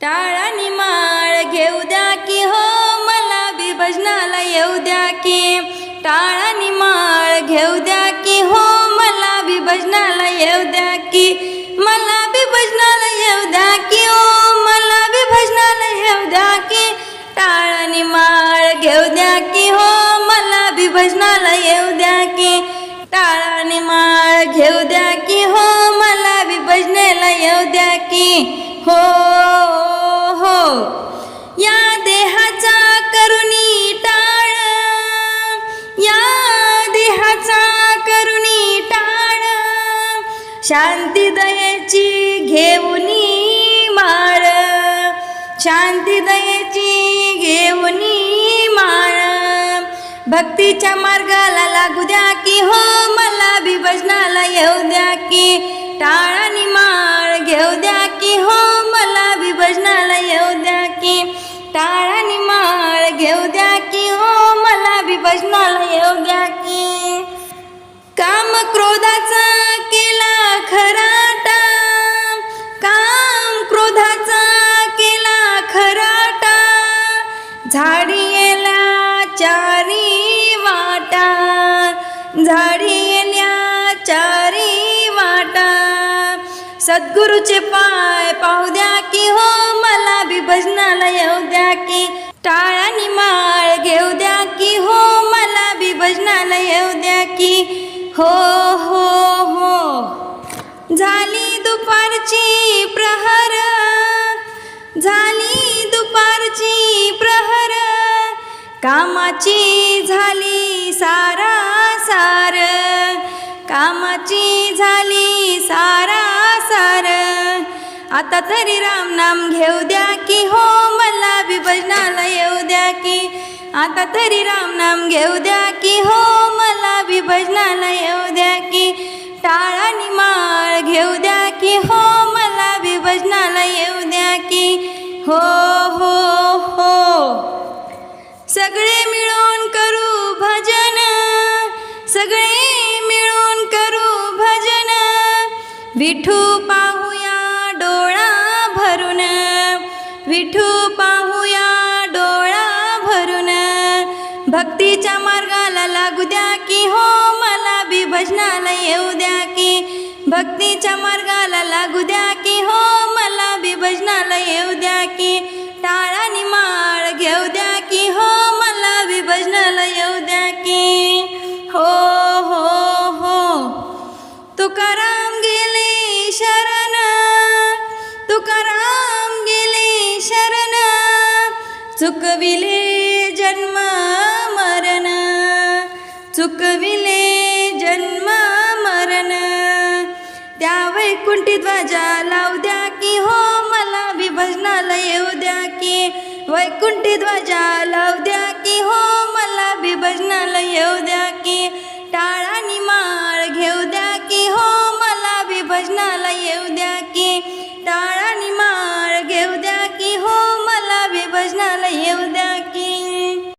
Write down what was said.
टाळानी माळ घेऊ द्या की हो मला बी भजनाला येऊ द्या की. टाळानी माळ घेऊ द्या की हो मला बी भजनाला येऊ द्या की. मला बी भजनाला येऊ द्या की हो मला बी भजनाला येऊ द्या की. टाळानी माळ घेऊ द्या की हो मला बी भजनाला येऊ द्या की. टाळानी माळ घेऊ द्या की हो मला बी येऊ द्या की. हो करुणी टाळ. या देहाचा करुणी टाळ. शांती दयेची घेऊनी माळ. शांती दयेची घेऊनी माळ. भक्तीच्या मार्गाला लागू द्या की हो मला विभजनाला येऊ द्या की टाळानी माळ घेऊ द्या की हो मला बी द्या की? काम क्रोधाचा केला खराटा काम क्रोधाचा केला खराटा झाडी येल्या चारी वाटा. झाडी येल्या चारी वाटा. सद्गुरूचे पाय पाहू द्या की हो मला बी भजनाला येऊ द्या की. कामाची झाली सारा सार कामाची झाली सारा सार आता तरी राम नाम घेऊ द्या की हो मला विभजनाला येऊ द्या की. आता तरी राम नाम घेऊ द्या की हो पाहूया डोळा भरून विठू पाहूया डोळा भरून भक्तीच्या मार्गाला लागू द्या की हो मला बी भजनाला येऊ द्या की. भक्तीच्या मार्गाला लागू द्या की हो मला बी भजनाला येऊ द्या की. टाळानी निमा चुकविले जन्म मरण चुकविले जन्म मरण. त्या वैकुंठी ध्वजा लावू द्या की हो मला विभजनाला येऊ द्या की. वैकुंठी ध्वजा लावू द्या की हो मला विभजनाला येऊ द्या की.